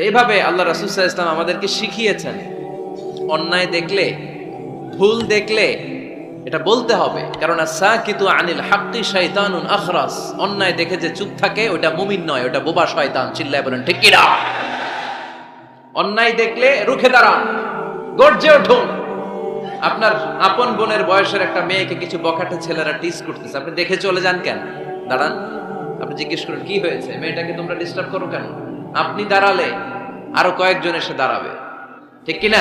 এভাবে আল্লাহ রাসুসাহ ইসলাম আমাদেরকে শিখিয়েছেন। অন্যায় দেখলে, ভুল দেখলে এটা বলতে হবে। কারণ কিন্তু আনিল হাক্কি শয়তানুন আখরাস। অন্যায় দেখে যে চুপ থাকে ওটা মুমিন নয় ওটা বোবা শয়তান, চিল্লায় বলেন, ঠিক কিনা? অন্যায় দেখলে রুখে দাঁড়ান, গর্জে উঠুন। আপনার আপন বোনের বয়সের একটা মেয়েকে কিছু বখাটে ছেলেরা টিস করতেছে। আপনি দেখে চলে যান কেন? দাঁড়ান, আপনি জিজ্ঞেস করুন, কি হয়েছে? মেয়েটাকে তোমরা ডিস্টার্ব করো কেন? আপনি দাঁড়ালে আরও কয়েকজন এসে দাঁড়াবে। ঠিক কিনা?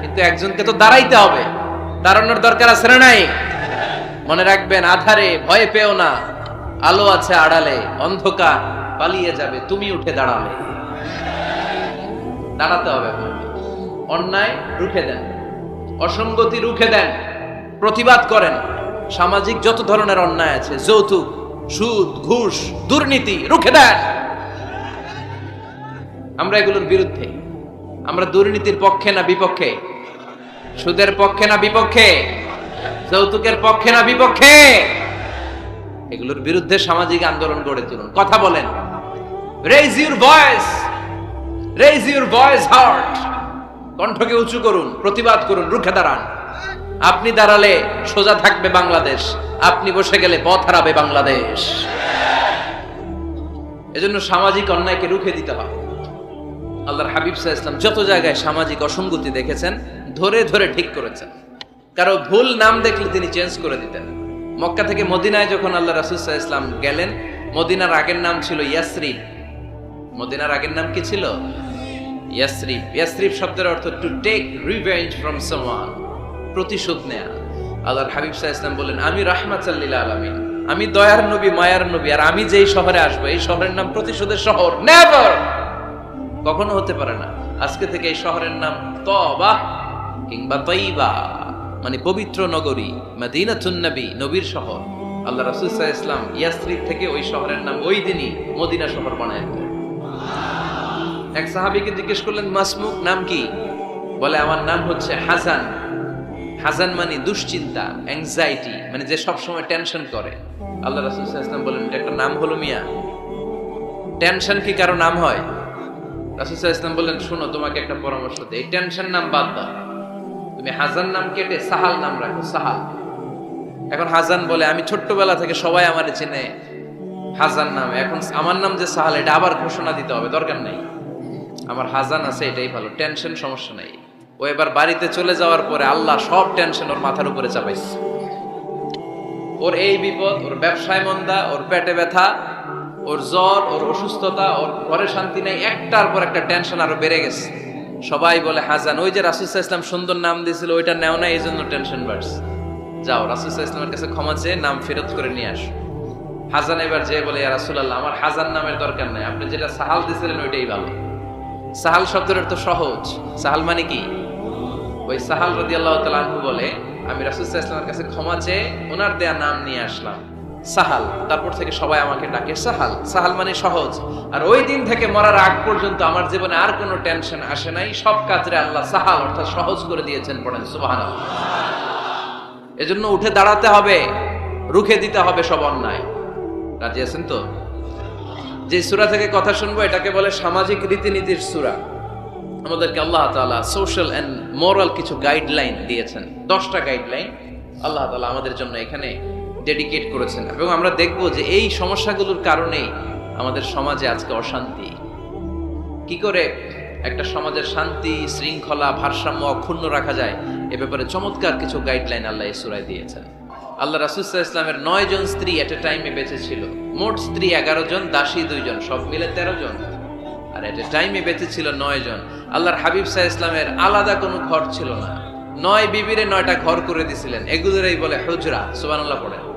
কিন্তু একজনকে তো দাঁড়াইতে হবে। দাঁড়ানোর দরকার আছে না নাই? মনে রাখবেন, আধারে ভয় পেও না। আলো আছে আড়ালে, অন্ধকার পালিয়ে যাবে, তুমি উঠে দাঁড়ালে। দাঁড়াতে হবে অন্যায় রুখে দেন। অসঙ্গতি রুখে দেন। প্রতিবাদ করেন। সামাজিক যত ধরনের অন্যায় আছে, যৌতুক, সুদ, ঘুষ, দুর্নীতি রুখে দেন। আমরা এগুলোর বিরুদ্ধে। আমরা দুর্নীতির পক্ষে না বিপক্ষে? সুদের পক্ষে না বিপক্ষে? যৌতুকের পক্ষে না বিপক্ষে? এগুলোর বিরুদ্ধে সামাজিক আন্দোলন গড়ে তুলুন। কথা বলেন। Raise your voice raise your voice heart কণ্ঠকে উঁচু করুন, প্রতিবাদ করুন, রুখে দাঁড়ান। আপনি দাঁড়ালে সোজা থাকবে বাংলাদেশ। আপনি বসে গেলে পথ হারাবে বাংলাদেশ। এজন্য সামাজিক অন্যায়কে রুখে দিতে হবে। আল্লাহর হাবিব সাহা ইসলাম যত জায়গায় সামাজিক অসঙ্গতি দেখেছেন, ধরে ধরে ঠিক করেছেন। কারও ভুল নাম দেখলে তিনি চেঞ্জ করে দিতেন। মক্কা থেকে মদিনায় যখন আল্লাহ রাসুল সাহা ইসলাম গেলেন, মদিনার আগের নাম ছিল ইয়াসরিফ মদিনার আগের নাম কি ছিল? ইয়াসরিফ ইয়াসরিফ শব্দের অর্থ to take revenge from someone প্রতিশোধ নেয়া। আল্লাহর হাবিব সাহা ইসলাম বললেন, আমি রাহমাত সাল্লিল আলামিন। আমি দয়ার নবী, মায়ার নবী, আর আমি যেই শহরে আসব, এই শহরের নাম প্রতিশোধের শহর। নেভার কখনো হতে পারে না। আজকে থেকে এই শহরের নাম তবা কিংবা তৈবা মানে পবিত্র নগরী, মাদিনাতুন নবী, নবীর শহর। আল্লাহ রাসূল সাল্লাল্লাহু ইসলাম ইয়াসরিব থেকে ওই শহরের নাম ওই দিনই মদিনা শহর বানায় এক সাহাবীকে জিজ্ঞেস করলেন মাসমুক নাম কি? বলে, আমার নাম হচ্ছে হাসান। হাসান মানে দুশ্চিন্তা অ্যাংজাইটি মানে যে সব সময় টেনশন করে। আল্লাহ রাসূল সাল্লাল্লাহু ইসলাম বলেন, এটা একটা নাম হলো মিয়া। টেনশন কি কারও নাম হয়? ইসলাম বললেন, শুনো, তোমাকে একটা পরামর্শ দিই। টেনশন নাম বাদ দাও। তুমি হাজান নাম কেটে সাহাল নাম রাখো, সাহাল। এখন হাজান বলে, আমি ছোট্টবেলা থেকে সবাই আমার চেনে হাজান নাম। এখন আমার নাম যে সাহাল, এটা আবার ঘোষণা দিতে হবে, দরকার নাই। আমার হাজান আছে, এটাই ভালো, টেনশন সমস্যা নাই। ও এবার বাড়িতে চলে যাওয়ার পরে আল্লাহ সব টেনশন ওর মাথার উপরে চাপাইছে। ওর এই বিপদ, ওর ব্যবসায় মন্দা, ওর পেটে ব্যথা ওর জ্বর, ওর অসুস্থতা, ওর ঘরে শান্তি নেই, একটার পর একটা টেনশন আরও বেড়ে গেছে। সবাই বলে হাজান ওই যে রাসুসাহ ইসলাম সুন্দর নাম দিয়েছিল, ওইটা নেও না, এই জন্য টেনশন বাড়ছে। যাও রাসুসাহ ইসলামের কাছে ক্ষমা চেয়ে নাম ফেরত করে নিয়ে আসো। হাজান এবার যে বলে, ইয়া রাসুলাল্লাহ, আমার হাজান নামের দরকার নাই, আপনি যেটা সাহাল দিয়েছিলেন, ওইটাই ভালো। সাহাল শব্দের তো সহজ। সাহাল মানে কি? ওই সাহাল রদি আল্লাহ বলে, আমি রাসুসাহ ইসলামের কাছে ক্ষমা চেয়ে ওনার দেয়া নাম নিয়ে আসলাম। সাহাল। তারপর থেকে সবাই আমাকে ডাকে, সাহাল সাহাল মানে সহজ। আর ওই দিন থেকে মরার আগ পর্যন্ত আমার জীবনে আর কোনো টেনশন আসে নাই। সব কাজরে আল্লাহ সাহাল অর্থাৎ সহজ করে দিয়েছেন পড়েন সুবাহান এজন্য উঠে দাঁড়াতে হবে, রুখে দিতে হবে সব অন্যায়। রাজি আছেন তো? যে সুরা থেকে কথা শুনব, এটাকে বলে সামাজিক রীতিনীতির সুরা। আমাদেরকে আল্লাহ তালা সোশ্যাল অ্যান্ড মোরাল কিছু গাইডলাইন দিয়েছেন, দশটা গাইডলাইন। আল্লাহ তালা আমাদের জন্য এখানে ডেডিকেট করেছেন। এবং আমরা দেখব যে এই সমস্যাগুলোর কারণেই আমাদের সমাজে আজকে অশান্তি। কি করে একটা সমাজের শান্তি, শৃঙ্খলা, ভারসাম্য অক্ষুণ্ণ রাখা যায়, এ ব্যাপারে চমৎকার কিছু গাইডলাইন আল্লাহ সুরায় দিয়েছেন। আল্লাহ রাসুসাহ ইসলামের নয় জন স্ত্রী এট এ টাইমে বেঁচে ছিল। মোট স্ত্রী এগারো জন, দাসী দুইজন সব মিলে তেরো জন। আর এট এ টাইমে বেঁচে ছিল নয় জন। আল্লাহর হাবিব সাহ ইসলামের আলাদা কোনো ঘর ছিল না। নয় বিবিরে নয়টা ঘর করে দিছিলেন। এগুলোরই বলে হুজরা সুবানাল্লাহ পড়েন।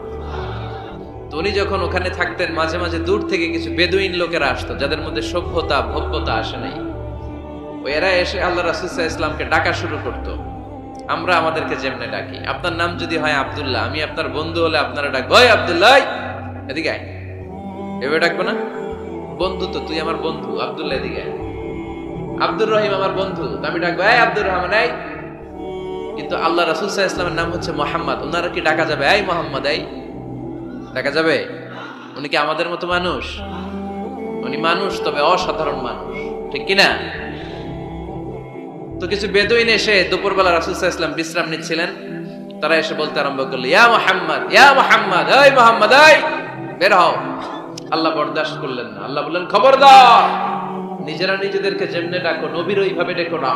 তো উনি যখন ওখানে থাকতেন, মাঝে মাঝে দূর থেকে কিছু বেদুইন লোকেরা আসতো, যাদের মধ্যে সভ্যতা, ভব্যতা আসে নাই। এরা এসে আল্লাহ রাসুসাহ ইসলামকে ডাকা শুরু করত। আমরা আমাদেরকে যেমনে ডাকি। আপনার নাম যদি হয় আবদুল্লাহ, আমি আপনার বন্ধু হলে আপনারা ডাকবো ওই আবদুল্লাহ এদিকে আয়। এভাবে ডাকবো না? বন্ধু তো, তুই আমার বন্ধু, আবদুল্লাহ এদিকে আয়। আব্দুর রহিম আমার বন্ধু আমি ডাকবো, এই আব্দুর রহমান কিন্তু আল্লাহ রাসুল সাহা ইসলামের নাম হচ্ছে মোহাম্মদ। ওনারা কি ডাকা যাবে, এই মোহাম্মদ, এই! দেখা যাবে? উনি কি আমাদের মতো মানুষ? উনি মানুষ, তবে অসাধারণ মানুষ। ঠিক কিনা? তো কিছু বেদুইন এসে দুপুরবেলা রাসুল ইসলাম বিশ্রাম নিচ্ছিলেন। তারা এসে বলতে আরম্ভ করল, ইয়া মোহাম্মদ ইয়া মোহাম্মদ, এই মোহাম্মদ, এই! বের হও। আল্লাহ বরদাস্ত করলেন না। আল্লাহ বললেন, খবরদার! নিজেরা নিজেদেরকে যেমনে ডাকো নবীর ওইভাবে ডেকো না।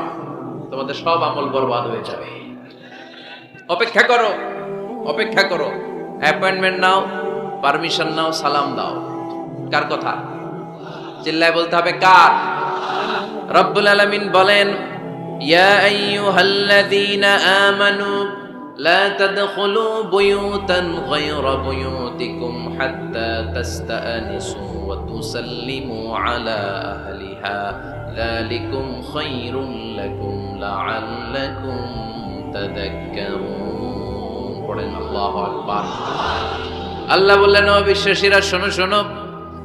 তোমাদের সব আমল বরবাদ হয়ে যাবে। অপেক্ষা করো অপেক্ষা করো। অ্যাপয়েন্টমেন্ট নাও। পারমিশন নাও, সালাম দাও। কার কথা? চিল্লায় বলতে হবে কার? রব্বুল আলমিন বলেন, ইয়া আইয়ুহাল্লাযীনা আমানু, লা তাদখুলু বুয়ুতান গায়রা বুয়ুতিকুম হাত্তা তাস্তানিসু ওয়া তুসাল্লিমু আলা আহলিহা। যালিকুম খায়রুল লাকুম লাআল্লাকুম তাদাক্কারুন। পড়েন আল্লাহু আকবার। আল্লাহ বললেন, ও বিশ্বাসীরা, শোনো শোনো।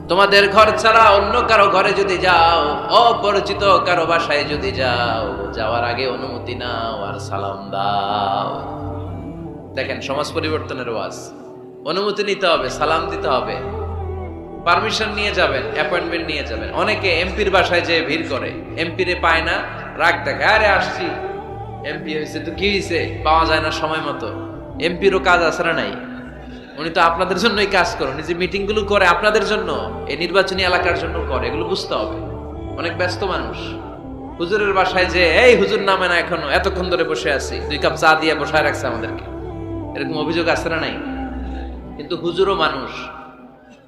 তোমাদের ঘর ছাড়া অন্য কারও ঘরে যদি যাও, অপরিচিত কারও বাসায় যদি যাও, যাওয়ার আগে অনুমতি নাও আর সালাম দাও। দেখেন, সমাজ পরিবর্তনের ওয়াজ। অনুমতি নিতে হবে, সালাম দিতে হবে। পারমিশন নিয়ে যাবেন, অ্যাপয়েন্টমেন্ট নিয়ে যাবেন। অনেকে এমপির বাসায় যেয়ে ভিড় করে, এমপিরে পায় না, রাগ দেখে, আরে, আসছি। এমপি হয়েছে তো কি হয়েছে পাওয়া যায় না সময় মতো। এমপিরও কাজ আছে না নাই? উনি তো আপনাদের জন্যই কাজ করেন, উনি যে মিটিংগুলো করে আপনাদের জন্য, এই নির্বাচনী এলাকার জন্য করে, এগুলো বুঝতে হবে। অনেক ব্যস্ত মানুষ। হুজুরের বাসায় যে, এই হুজুর নামে না এখনও, এতক্ষণ ধরে বসে আছি, দুই কাপ চা দিয়ে বসায় রাখছে আমাদেরকে। এরকম অভিযোগ আছে না নাই? কিন্তু হুজুরও মানুষ।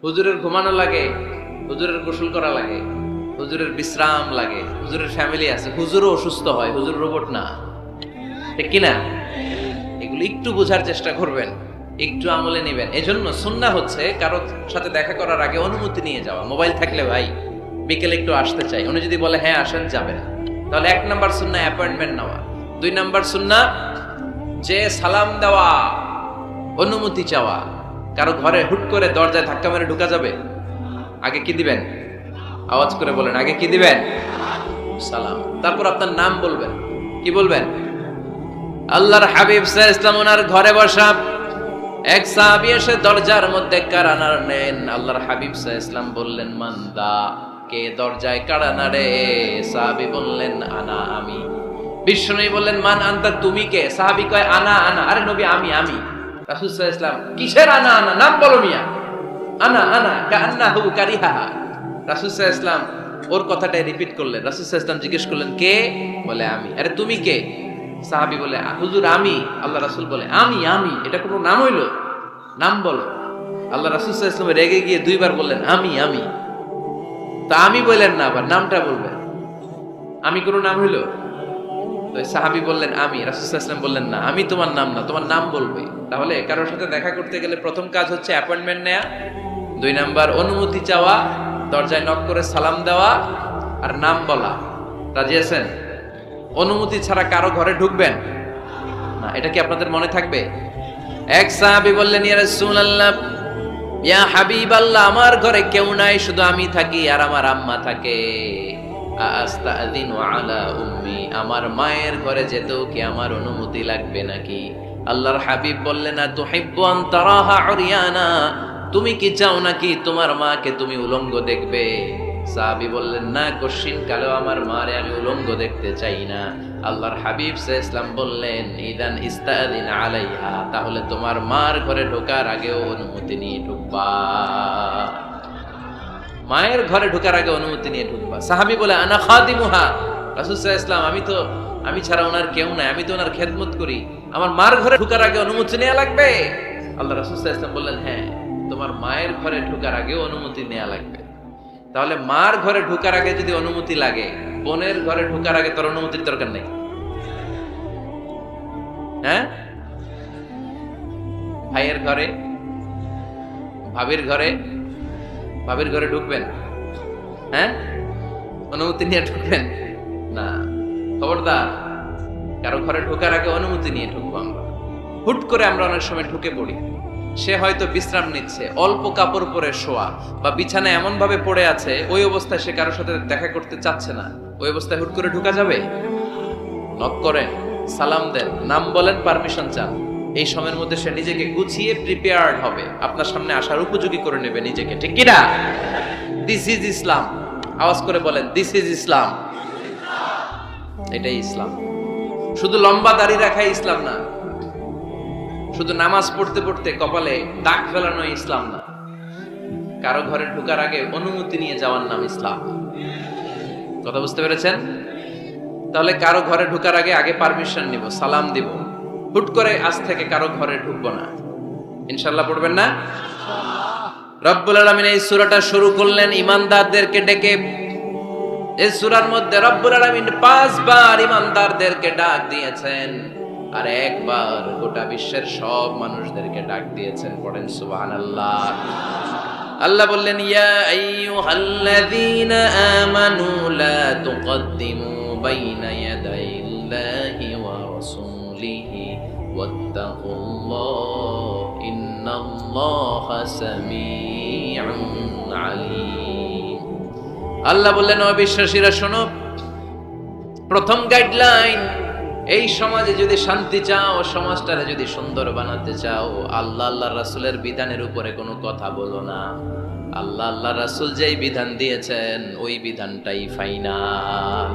হুজুরের ঘুমানো লাগে, হুজুরের গোসল করা লাগে, হুজুরের বিশ্রাম লাগে, হুজুরের ফ্যামিলি আছে। হুজুরও অসুস্থ হয়, হুজুর রোবট না। ঠিক কিনা? এগুলো একটু বোঝার চেষ্টা করবেন। একটু আমলে নেবেন। এজন্য সুন্না হচ্ছে কারও সাথে দেখা করার আগে অনুমতি নিয়ে যাওয়া। মোবাইল থাকলে ভাই, বিকেলে একটু আসতে চাই। উনি যদি বলে হ্যাঁ আসেন যাবেন তাহলে এক নাম্বার সুন্না অ্যাপয়েন্টমেন্ট নেওয়া। দুই নাম্বার সুন্না যে সালাম দেওয়া, অনুমতি চাওয়া। কারও ঘরে হুট করে দরজায় ধাক্কা মেরে ঢুকা যাবে? আগে কি দিবেন? আওয়াজ করে বলেন, আগে কি দিবেন? সালাম। তারপর আপনার নাম বলবেন। কি বলবেন? আল্লাহর হাবিব সাহ ইসলাম ওনার ঘরে বসা। এক সাহাবি এসে দরজার মধ্যে কারানার নেন। আল্লাহর হাবিব সাহ ইসলাম বললেন, মান্দা, কে দরজায় কারানা রে সাহাবি বললেন, আনা, আমি। বিষ্ণু বললেন, মান আনতা, তুমি কে? সাহাবি কয়, আনা আনা। আরে নবী, আমি আমি। রাসূল আলাইহি ইসলাম কিসের আনা আনা? নাম বলো মিয়া। আনা আনা কান্না হু কারিহা। রাসূল আলাইহি ইসলাম ওর কথাটাই রিপিট করলেন। রাসূল আলাইহি ইসলাম জিজ্ঞেস করলেন, কে? বলে, আমি। আরে তুমি কে? সাহাবি বলে, হুজুর, আমি? আল্লাহ রাসুল বলে, আমি আমি। এটা কোনো নাম হইল? নাম বলো। আল্লাহ রাসুল ইসলাম রেগে গিয়ে দুইবার বললেন, আমি আমি। তা আমি বললেন না, আবার নামটা বলবেন। আমি কোনো নাম হইল? তো সাহাবি বললেন, আমি। রাসুসাল্লাম বললেন, না, আমি তোমার নাম না, তোমার নাম বলবে। তাহলে কারোর সাথে দেখা করতে গেলে প্রথম কাজ হচ্ছে অ্যাপয়েন্টমেন্ট নেয়া। দুই নাম্বার, অনুমতি চাওয়া, দরজায় নক করে সালাম দেওয়া আর নাম বলা। রাজি আছেন? অনুমতি ছাড়া কারও ঘরে ঢুকবেন? না, এটা কি আপনাদের মনে থাকবে? এক সাহাবি বললেন, ইয়া রাসূলুল্লাহ, ইয়া হাবিবাল্লাহ, আমার ঘরে কেউ নাই, শুধু আমি থাকি আর আমার আম্মা থাকে। আস্তাদিনু আলা উম্মি, আমার মায়ের ঘরে যেতেও কি আমার অনুমতি লাগবে নাকি? আল্লাহর হাবিব বললেন না তুহিব্বু আন তারাহা উরিয়ানা, তুমি কি চাও নাকি তোমার মাকে তুমি উলঙ্গ দেখবে? সাহাবি বললেন, না কশিন কালেও আমার মারে আমি উলঙ্গ দেখতে চাই না। আল্লাহর হাবিব সে ইসলাম বললেন, ইদান ইস্তাদিন আলাইহা, তাহলে তোমার মার ঘরে ঢোকার আগেও অনুমতি নিয়ে ঢুকবা। মায়ের ঘরে ঢোকার আগে অনুমতি নিয়ে ঢুকবা। সাহাবি বলে, আনা খাদিমুহা। রাসুসাহ ইসলাম আমি তো, আমি ছাড়া ওনার কেউ নাই, আমি তো ওনার খেদমত করি। আমার মার ঘরে ঢোকার আগে অনুমতি নেওয়া লাগবে? আল্লাহ রাসুসাহ ইসলাম বললেন হ্যাঁ তোমার মায়ের ঘরে ঢোকার আগে অনুমতি নেওয়া লাগবে। তাহলে মার ঘরে ঢোকার আগে যদি অনুমতি লাগে, বোনের ঘরে ঢোকার আগে তোর অনুমতির দরকার নেই। হ্যাঁ? ভাইয়ের ঘরে, ভাবির ঘরে ভাবির ঘরে ঢুকবেন? হ্যাঁ? অনুমতি নিয়ে ঢুকবেন? না। খবরদার, কারও ঘরে ঢোকার আগে অনুমতি নিয়ে ঢুকবো আমরা। হুট করে আমরা অনেক সময় ঢুকে পড়ি। সে হয়তো বিশ্রাম নিচ্ছে, অল্প কাপড় পরে শোয়া, বা বিছানা এমন ভাবে পড়ে আছে, ওই অবস্থায় সে কারোর সাথে দেখা করতে চাচ্ছে না। ওই অবস্থায় হুট করে ঢুকা যাবে? নক করেন, সালাম দেন, নাম বলেন পারমিশন চান। এই সময়ের মধ্যে সে নিজেকে গুছিয়ে প্রিপেয়ার্ড হবে। আপনার সামনে আসার উপযোগী করে নেবে নিজেকে, ঠিক কিনা? দিস ইজ ইসলাম আওয়াজ করে বলেন দিস ইজ ইসলাম এটাই ইসলাম। শুধু লম্বা দাড়ি রাখাই ইসলাম না শুধু নামাজ পড়তে পড়তে কপালে দাগ ফেলানো ইসলাম না। কারও ঘরে ঢুকার আগে অনুমতি নিয়ে যাওয়ার নাম ইসলাম। কথা বুঝতে পেরেছেন? তাহলে কারও ঘরে ঢুকার আগে আগে পারমিশন নিব, সালাম দিব। হুট করে আজ থেকে কারও ঘরে ঢুকবো না। ইনশাল্লাহ পড়বেন না? রব্বুল আলমিন এই সুরাটা শুরু করলেন, ইমানদারদেরকে ডেকে। এই সুরার মধ্যে রব্বুল আলমিন পাঁচবার ইমানদারদেরকে ডাক দিয়েছেন। আর একবার গোটা বিশ্বের সব মানুষদেরকে ডাক দিয়েছেন, পড়েন সুবহানাল্লাহ। আল্লাহ আল্লাহ বললেন, ইয়া আইয়ুহাল্লাযীনা আমানু লা তুকদ্দিমু বাইনা ইয়াদাইল্লাহি ওয়া রাসূলিহি ওয়াত্তাকুল্লাহ, ইন্নাল্লাহা সামিউন আলীম। আল্লাহ বললেন, অবিশ্বাসীরা শোনো, প্রথম গাইডলাইন এই সমাজে যদি শান্তি চাও সমাজটারে যদি সুন্দর বানাতে চাও আল্লাহ আল্লাহ রাসুলের বিধানের উপরে কোনো কথা বলো না। আল্লাহ আল্লাহ রাসুল যেই বিধান দিয়েছেন, ওই বিধানটাই ফাইনাল।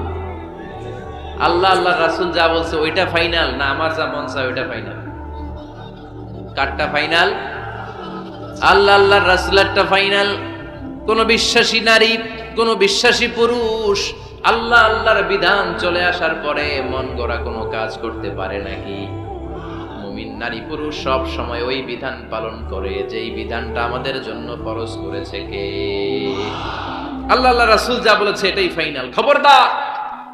আল্লাহ আল্লাহ রাসুল যা বলছে, ওইটা ফাইনাল? না, আমার যা মন চায়, ওইটা ফাইনাল। কারটা ফাইনাল? আল্লাহ আল্লাহ রাসুলেরটা ফাইনাল। কোন বিশ্বাসী নারী, কোন বিশ্বাসী পুরুষ আল্লাহ আল্লাহর বিধান চলে আসার পরে মন গড়া কোনো কাজ করতে পারে নাকি? মুমিন, নারী, পুরুষ সব সময় ওই বিধান পালন করে, যেই বিধানটা আমাদের জন্য ফরজ করেছে কে? আল্লাহ আল্লাহ রাসূল যা বলেছে এটাই ফাইনাল। খবরদার,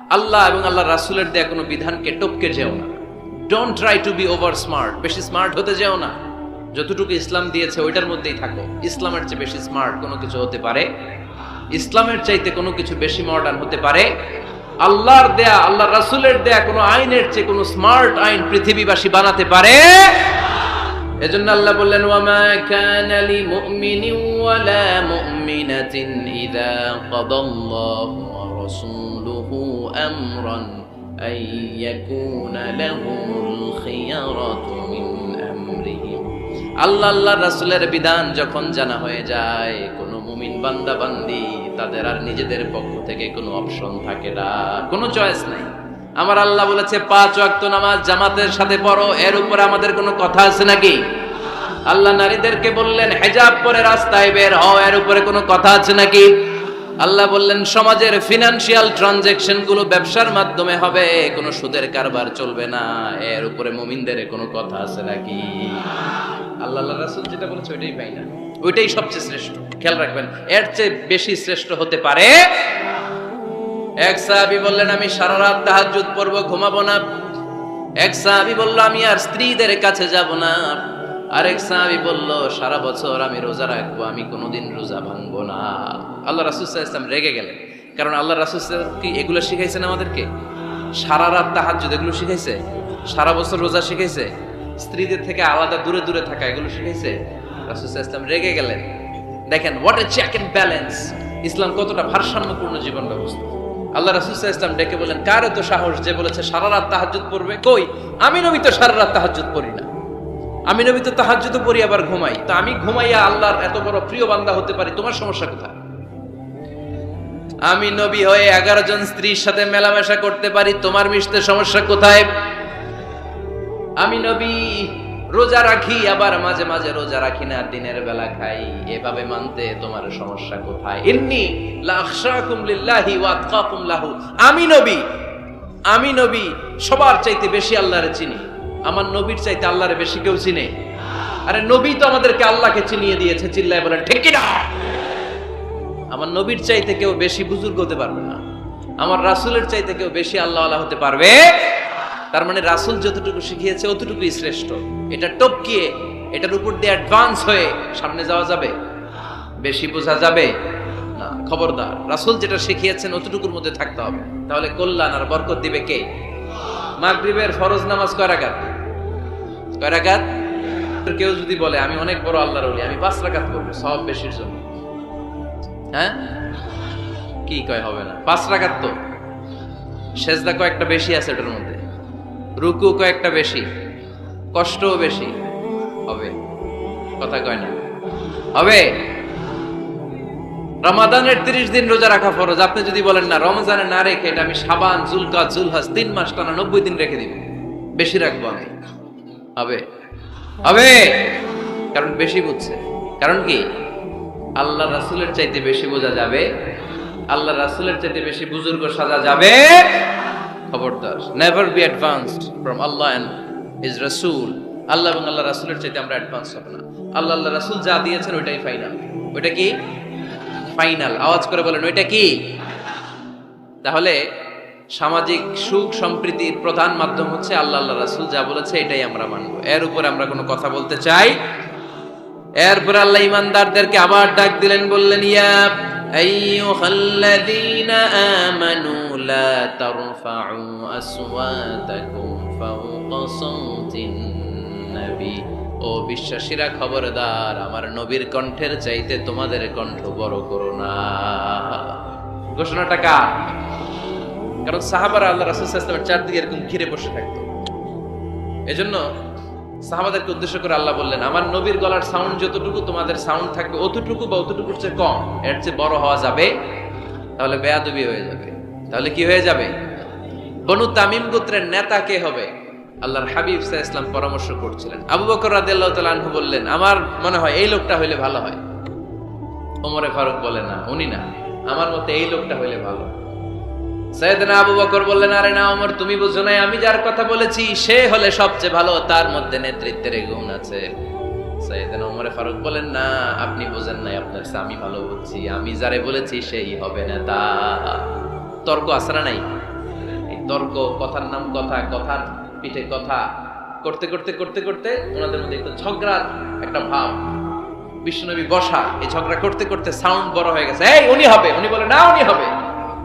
আল্লাহ এবং আল্লাহ রাসূলের দেয়া কোনো বিধানকে টপকে যেও না। Don't try to be over smart বেশি স্মার্ট হতে যেও না। যতটুকু ইসলাম দিয়েছে ওইটার মধ্যেই থাকো। ইসলামের চেয়ে বেশি স্মার্ট কোনো কিছু হতে পারে? ইসলামের চাইতে কোনো কিছু বেশি মডার্ন হতে পারে? আল্লাহর দেয়া আল্লাহ রাসূলের দেয়া কোনো আইনের চেয়ে কোনো স্মার্ট আইন পৃথিবীবাসী বানাতে পারে? এজন্য আল্লাহ বললেন, ওয়ামা কানা লিমুমিনিন ওয়ালা মুমিনাতিন ইযা কাদাল্লাহু ওয়া রাসূলুহু আমরান আন ইয়াকুনা লাহুমুল খিয়ারাতু মিন আমরিহিম. আল্লাহ আল্লাহ রাসূলের বিধান যখন জানা হয়ে যায়, কোনো মুমিন বান্দা বান্দি, তাদের আর নিজেদের পক্ষ থেকে কোনো অপশন থাকে না, কোনো চয়েস নাই। আমার আল্লাহ বলেছে, পাঁচ ওয়াক্ত নামাজ জামাতের সাথে পড়ো, এর উপরে আমাদের কোনো কথা আছে নাকি? আল্লাহ নারীদেরকে বললেন, হেজাব পরে রাস্তায় বের হও, এর উপরে কোনো কথা আছে নাকি? আল্লাহ বললেন, সমাজের ফিনান্সিয়াল ট্রানজেকশনগুলো ব্যবসার মাধ্যমে হবে, কোনো সুদের কারবার চলবে না, এর উপরে মুমিনদের কোনো কথা আছে নাকি? আল্লাহ রাসূল যেটা বলেছে ওইটাই পাই না। ওইটাই সবচেয়ে শ্রেষ্ঠ। খেয়াল রাখবেন, এর চেয়ে বেশি শ্রেষ্ঠ হতে পারে এক সাহাবী বললেন, আমি সারা রাত তাহাজ্জুদ পড়ব, ঘুমাবো না। এক সাহাবী বলল, আমি আর স্ত্রীদের কাছে যাব না। আরেক সাহাবী বলল, সারা বছর আমি রোজা রাখব, আমি কোনোদিন রোজা ভাঙবো না। আল্লাহ রাসূল ওয়াসাল্লাম রেগে গেলেন। কারণ আল্লাহ রাসূল কি এগুলো শিখাইছেন আমাদেরকে? সারা রাত তাহাজ্জুদ এগুলো শিখাইছে? সারা বছর রোজা শিখাইছে? স্ত্রীদের থেকে আলাদা দূরে দূরে থাকা, এগুলো শিখাইছে রাসূল সাল্লাল্লাহু রেগে গেলেন। দেখেন what a check and balance ইসলাম কতটা ভারসাম্যপূর্ণ জীবন ব্যবস্থা। আল্লাহ রাসূল ওয়াসাল্লাম ডেকে বলেন কার এত সাহস যে বলেছে, সারা রাত তাহাজ্জুদ পড়বে? কই? আমি নবী তো সারা রাত তাহাজ্জুদ পড়ি না। আমি নবী তো তাহাজ্জুদ পড়ি, আবার ঘুমাই। তা আমি ঘুমাইয়া আল্লাহর এত বড় প্রিয় বান্দা হতে পারি, তোমার সমস্যা কোথায়? আমি নবী হয়ে এগারো জন স্ত্রীর সাথে মেলামেশা করতে পারি, তোমার মিশতে সমস্যা কোথায়? আমি নবী, রোজা রাখি, আবার মাঝে মাঝে রোজা রাখি না, দিনের বেলা খাই। এভাবে মানতে তোমার সমস্যা কোথায়? লাহু। আমি নবী আমি নবী, সবার চাইতে বেশি আল্লাহরে চিনি। আমার নবীর চাইতে আল্লাহরে বেশি কেউ চিনে? আরে নবী তো আমাদেরকে আল্লাহকে চিনিয়ে দিয়েছে, চিল্লায় বলেন, ঠিক না আমার নবীর চাইতে কেউ বেশি বুজুর্গ হতে পারবে না। আমার রাসূলের চাইতে কেউ বেশি আল্লাহ আল্লাহ হতে পারবে? তার মানে রাসুল যতটুকু শিখিয়েছে, অতটুকুই শ্রেষ্ঠ। এটা টপকিয়ে, এটার উপর দিয়ে অ্যাডভান্স হয়ে সামনে যাওয়া যাবে? বেশি বোঝা যাবে? না, খবরদার। রাসুল যেটা শিখিয়েছেন, অতটুকুর মধ্যে থাকতে হবে। তাহলে কল্যাণ আর বরকত দিবে কে? মাগরিবের ফরজ নামাজ কয় রাকাত? কেউ যদি বলে, আমি অনেক বড় আল্লাহর ওলি, আমি পাঁচ রাকাত করব সব বেশির জন্য। হ্যাঁ? কি কয় হবে না? পাঁচ রাকাত তো। সেজদা কয়েকটা বেশি আছে এটার মধ্যে। রুকু কয়েকটা বেশি, কষ্টও বেশি হবে, কথা কয় না। হবে? রমাদানের তিরিশ দিন রোজা রাখা ফরজ, আপনি যদি বলেন না, রমজানে না রেখে এটা আমি সাবান জুলকা জুলহাস তিন মাস টানা নব্বই দিন রেখে দিব, বেশি রাখব আমি। হবে? হবে? কারণ বেশি বুঝছে। কারণ কি? আল্লাহ রাসুলের চাইতে বেশি বোঝা যাবে, আল্লাহ রাসুলের চাইতে বেশি বুজুর্গ সাজা যাবে খবরদার। Never be advanced from Allah and is Rasul আল্লাহ এবং আল্লাহ রাসুলের চাইতে আমরা অ্যাডভান্স হব না। আল্লাহ আল্লাহ রাসুল যা দিয়েছেন ওইটাই ফাইনাল ওইটা কি? ফাইনাল আওয়াজ করে বলেন, ওইটা কি? তাহলে সামাজিক সুখ সম্প্রীতির প্রধান মাধ্যম হচ্ছে আল্লাহ আল্লাহ রাসুল যা বলেছে এটাই আমরা মানব। এর উপরে আমরা কোনো কথা বলতে চাই এরপর আল্লাহ ইমানদারদেরকে আবার ডাক দিলেন, বললেন, ইয়া আইয়ুহাল্লাযীনা আমানু লা তারফাউ আসওয়াতাকুম ও বিশ্বাসীরা, খবরদার, আমার নবীর কণ্ঠের চাইতে তোমাদের কণ্ঠ বড় করো না। ঘোষণাটা কার? কারণ সাহাবারা আল্লাহ রাসূল সাল্লাল্লাহু চারদিকে এরকম ঘিরে বসে থাকতো। এজন্য সাহাবাদেরকে উদ্দেশ্য করে আল্লাহ বললেন, আমার নবীর গলার সাউন্ড যতটুকু তোমাদের সাউন্ড থাকবে, অতটুকু বা অতটুকুর চেয়ে কম। এর চেয়ে বড় হওয়া যাবে, তাহলে বেয়াদবি হয়ে যাবে। তাহলে কি হয়ে যাবে? বনু তামিম গোত্রের নেতা কে হবে? আল্লাহর হাবিব সাহ ইসলাম পরামর্শ করছিলেন। আবু বকর রাদিয়াল্লাহু তাআলা আনহু বললেন, আমার মনে হয় এই লোকটা হইলে ভালো হয়। ওমরে ফারুক বলে, না, উনি না। আমার মতে এই লোকটা হইলে ভালো। সৈয়দনা আবু বকর বললেন, আরে না ওমর, তুমি বুঝো নাই, আমি যার কথা বলেছি, সে হলে সবচেয়ে ভালো, তার মধ্যে নেতৃত্বের গুণ আছে। সৈয়দনা ওমরে ফারুক বলেন, না, আপনি বুঝেন নাই, আপনার আমি ভালো বুঝছি, আমি যারে বলেছি সেই হবে নেতা। তর্ক আছে নাই। এই তর্ক, কথার নাম কথা, কথার পিঠে কথা, করতে করতে করতে করতে ওনাদের মধ্যে একটা ঝগড়ার একটা ভাব। বিষ্ণুনবী বসা, এই ঝগড়া করতে করতে সাউন্ড বড় হয়ে গেছে। এই, উনি হবে। উনি বলে, না, উনি হবে।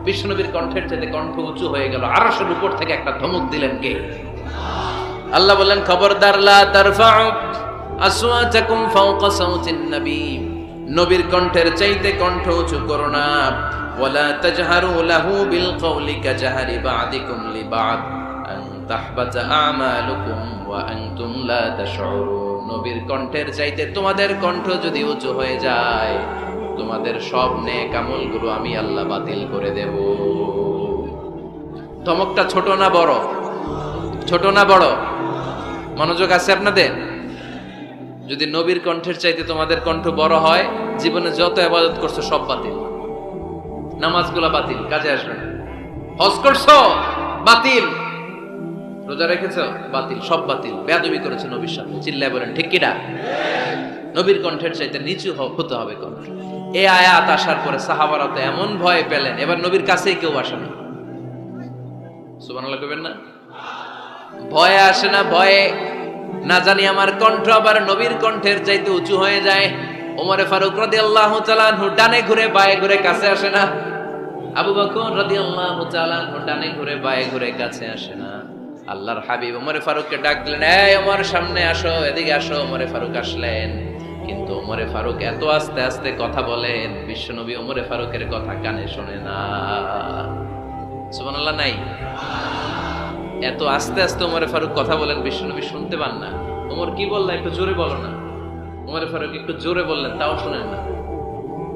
বিষ্ণুনবীর কণ্ঠের চাইতে কণ্ঠ উঁচু হয়ে গেল। আরশের উপর থেকে একটা ধমক দিলেন কে? আল্লাহ বললেন, খবরদার, লা তারফাউ আসওয়াতাকুম ফাওকা সাউতিন নবী। নবীর কণ্ঠের চাইতে কণ্ঠ উঁচু করো না। ওয়ালা তাজহারু লাহু বিল কওলি কাজাহারি বাদিকুম লিবাদ। আন তাহবাতা আমালুকুম ওয়া আনতুম লা তাশউরুন। নবীর কণ্ঠের চাইতে তোমাদের কণ্ঠ যদি উঁচু হয়ে যায় তোমাদের সব নেক আমলগুলো আমি আল্লাহ বাতিল করে দেব। ধমকটা ছোট না বড়? ছোট না বড়? মনোযোগ আছে আপনাদের? যদি নবীর কণ্ঠের চাইতে তোমাদের কণ্ঠ বড় হয়, জীবনে যত আবাদত করছ সব বাতিল। নামাজগুলা বাতিল, কাজে আসবে না। হজ করছ? বাতিল। রোজা রেখেছো? বাতিল, সব বাতিল। বেয়াদবি করেছে নবীর সামনে। চিল্লায় বলেন, ঠিক কিনা নবীর কণ্ঠের চাইতে নিচু হতে হবে কণ্ঠ। এই আয়াত আসার পরে সাহাবারা তো এমন ভয় পেলেন, এবার নবীর কাছেই কেউ আসে না। সুবহানাল্লাহ কইবেন না? ভয়ে আসে না, ভয়ে। না জানি আমার কণ্ঠ আবার নবীর কণ্ঠের চাইতে উঁচু হয়ে যায়। ওমরে ফারুক তাআলা আনহু ডানে ঘুরে বায়ে ঘুরে কাছে আসে না। আবু বকর আনহু ডানে ঘুরে বায়ে ঘুরে কাছে আসে না। আল্লাহর হাবিব ওমরে ফারুককে ডাক দিলেন, এই ওমর, সামনে আসো, এদিকে আসো, ওমরে ফারুক আসলেন। কিন্তু ওমরে ফারুক এত আস্তে আস্তে কথা বলেন, বিশ্বনবী ওমরে ফারুকের কথা কানে শোনে না। সুবহানাল্লাহ, নাই? এত আস্তে আস্তে ওমরে ফারুক কথা বলেন, বিশ্বনবী শুনতে পান না। ওমর কি বললা, একটু জোরে বলো না। ওমরে ফারুক একটু জোরে বললেন, তাও শোনেন না।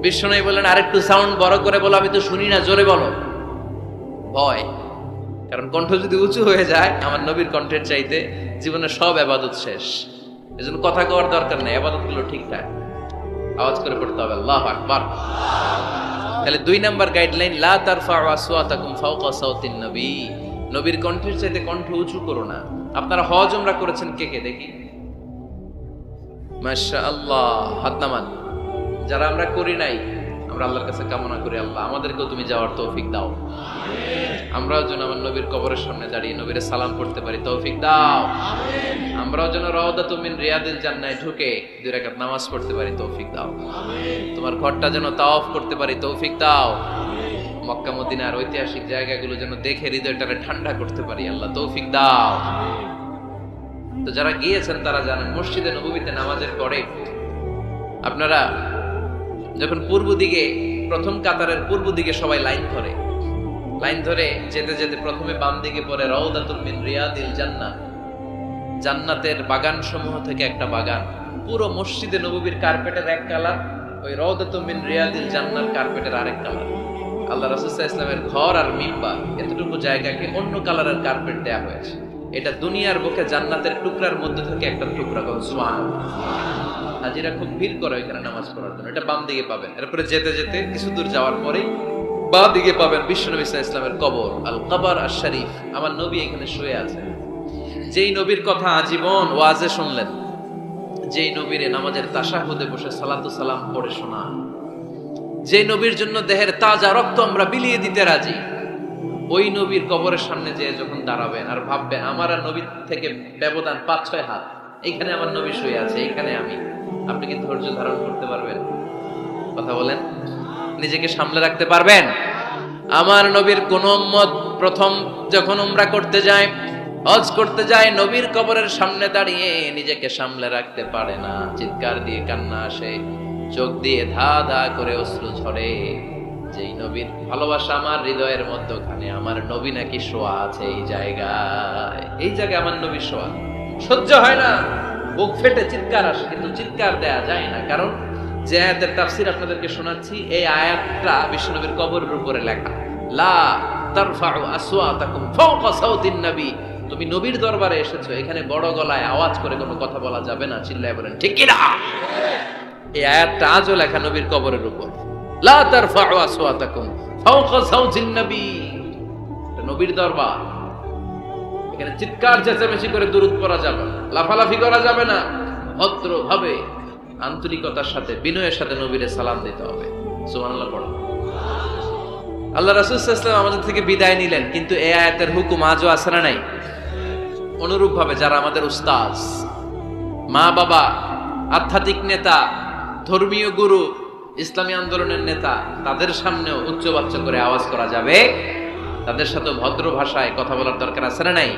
বিশ্বনবী বললেন, আরেকটু সাউন্ড বড় করে বলো, আমি তো শুনি না, জোরে বলো। ভয়। কারণ কণ্ঠ যদি উঁচু হয়ে যায়, আমার নবীর কণ্ঠের চাইতে জীবনের সব আবাদত শেষ। এজন্য কথা কওয়ার দরকার নেই আবাদতগুলো ঠিকঠাক আওয়াজ করে পড়তে হবে, আল্লাহ আকবার। তাহলে দুই নাম্বার গাইডলাইন লা তারফা আসওয়াতাকুম ফাওকা সাওতিন নবী। নবীর কণ্ঠের চাইতে কণ্ঠ উঁচু করো না। আপনারা হজ উমরা করেছেন কে কে, দেখি। মাশাআল্লাহ, হাত নামান। যারা আমরা করি নাই আমরা আল্লাহর কাছে কামনা করি, আল্লাহ, আমাদেরকেও তুমি যাওয়ার তৌফিক দাও। আমরাও যেন আমার নবীর কবরের সামনে দাঁড়িয়ে নবীর সালাম করতে পারি, তৌফিক দাও। আমরাও যেন রওদা তুমিন রিয়াদিল জান্নায় ঢুকে দুই রাকাত নামাজ পড়তে পারি, তৌফিক দাও। তোমার ঘরটা যেন তাওয়াফ করতে পারি, তৌফিক দাও। মক্কা, মদিনার ঐতিহাসিক জায়গাগুলো যেন দেখে হৃদয়টাকে ঠান্ডা করতে পারি, আল্লাহ, তৌফিক দাও। তো যারা গিয়েছেন তারা জানেন, মসজিদে নবীতে নামাজের পরে আপনারা যখন পূর্ব দিকে, প্রথম কাতারের পূর্ব দিকে সবাই লাইন ধরে। লাইন ধরে যেতে যেতে প্রথমে বাম দিকে পরে রওদাতুল মিন রিয়াদিল জান্নাত জান্নাতের বাগান সমূহ থেকে একটা বাগান। পুরো মসজিদে নববীর কার্পেটের এক কালার, ওই রওদাতু মিন রিয়াদিল জান্নার কার্পেটের আরেক কালার। আল্লাহ রাসূলুল্লাহ ইসলামের ঘর আর মিম্বার, এতটুকু জায়গাকে অন্য কালারের কার্পেট দেয়া হয়েছে। এটা দুনিয়ার বুকে জান্নাতের টুকরার মধ্যে থেকে একটা টুকরা সুবহান হাজিরা খুব ভিড় করে ওইখানে নামাজ পড়ার জন্য। এটা বাম দিকে পাবেন। এরপরে যেতে যেতে কিছু দূর যাওয়ার পরেই বা দিকে পাবেন বিশ্বনবী সাল্লাল্লাহু আলাইহি ইসলামের কবর আল কবর আর শরীফ আমার নবী এখানে শুয়ে আছেন। যেই নবীর কথা আজীবন ওয়াজে শুনলেন, যেই নবীরে নামাজের তাশাহুদে বসে সালাতু সালাম পড়ে শোনা যে নবীর জন্য দেহের তাজা রক্ত আমরা বিলিয়ে দিতে রাজি, ওই নবীর কবরের সামনে যে যখন দাঁড়াবেন আর ভাববেন আমার আর নবীর থেকে ব্যবধান পাঁচ ছয় হাত, এখানে আমার নবী শুয়ে আছে, এখানে আমি। আপনি কি ধৈর্য ধারণ করতে পারবেন? কথা বলেন। নিজেকে সামলে রাখতে পারবেন। আমার নবীর কোন উম্মত প্রথম যখন উমরা করতে যায়, হজ করতে যায়, নবীর কবরের সামনে দাঁড়িয়ে নিজেকে সামলে রাখতে পারে না। চিৎকার দিয়ে কান্না আসে, চোখ দিয়ে ধা ধা করে অশ্রু ঝরে। যেই নবীর ভালোবাসা আমার হৃদয়ের মধ্যখানে, আমার নবী নাকি শোয়া আছে এই জায়গায়। এই জায়গায় আমার নবী শোয়া। সহ্য হয় না। বুক ফেটে চিৎকার আসে, কিন্তু চিৎকার দেয়া যায় না। কারণ যে আয়াতের তাফসির আপনাদেরকে শোনাচ্ছি, এই আয়াতটা বিশ্বনবীর কবরের উপরে লেখা। লা তারফাউ আসওয়াতাকুম ফাওকা সাউতিন নবী। তুমি নবীর দরবারে এসেছ, এখানে বড় গলায় আওয়াজ করে কোনো কথা বলা যাবে না, চিল্লায় বলেন, ঠিক কি না এই আয়াতটা আজও লেখা নবীর কবরের উপর। লা তারফাউ আসওয়াতাকুম ফাওকা সাউতিন নবী। নবীর দরবার। এখানে চিৎকার চেঁচামেচি করে দূরত পড়া যাবে না। লাফালাফি করা যাবে না। ভদ্র ভাবে আন্তরিকতার সাথে, বিনয়ের সাথে নবীরে সালাম দিতে হবে। সুবহানাল্লাহ, পড়ো। আল্লাহ রাসূল সাল্লাল্লাহু আলাইহি ওয়াসাল্লাম আমাদের থেকে বিদায় নিলেন, কিন্তু এ আয়াতের হুকুম আজও না নাই? অনুরূপ ভাবে যারা আমাদের উস্তাজ মা বাবা, আধ্যাত্মিক নেতা, ধর্মীয় গুরু, ইসলামী আন্দোলনের নেতা, তাদের সামনেও উচ্চবাচ্য করে আওয়াজ করা যাবে তাদের সাথে ভদ্র ভাষায় কথা বলার দরকার আছে না নাই?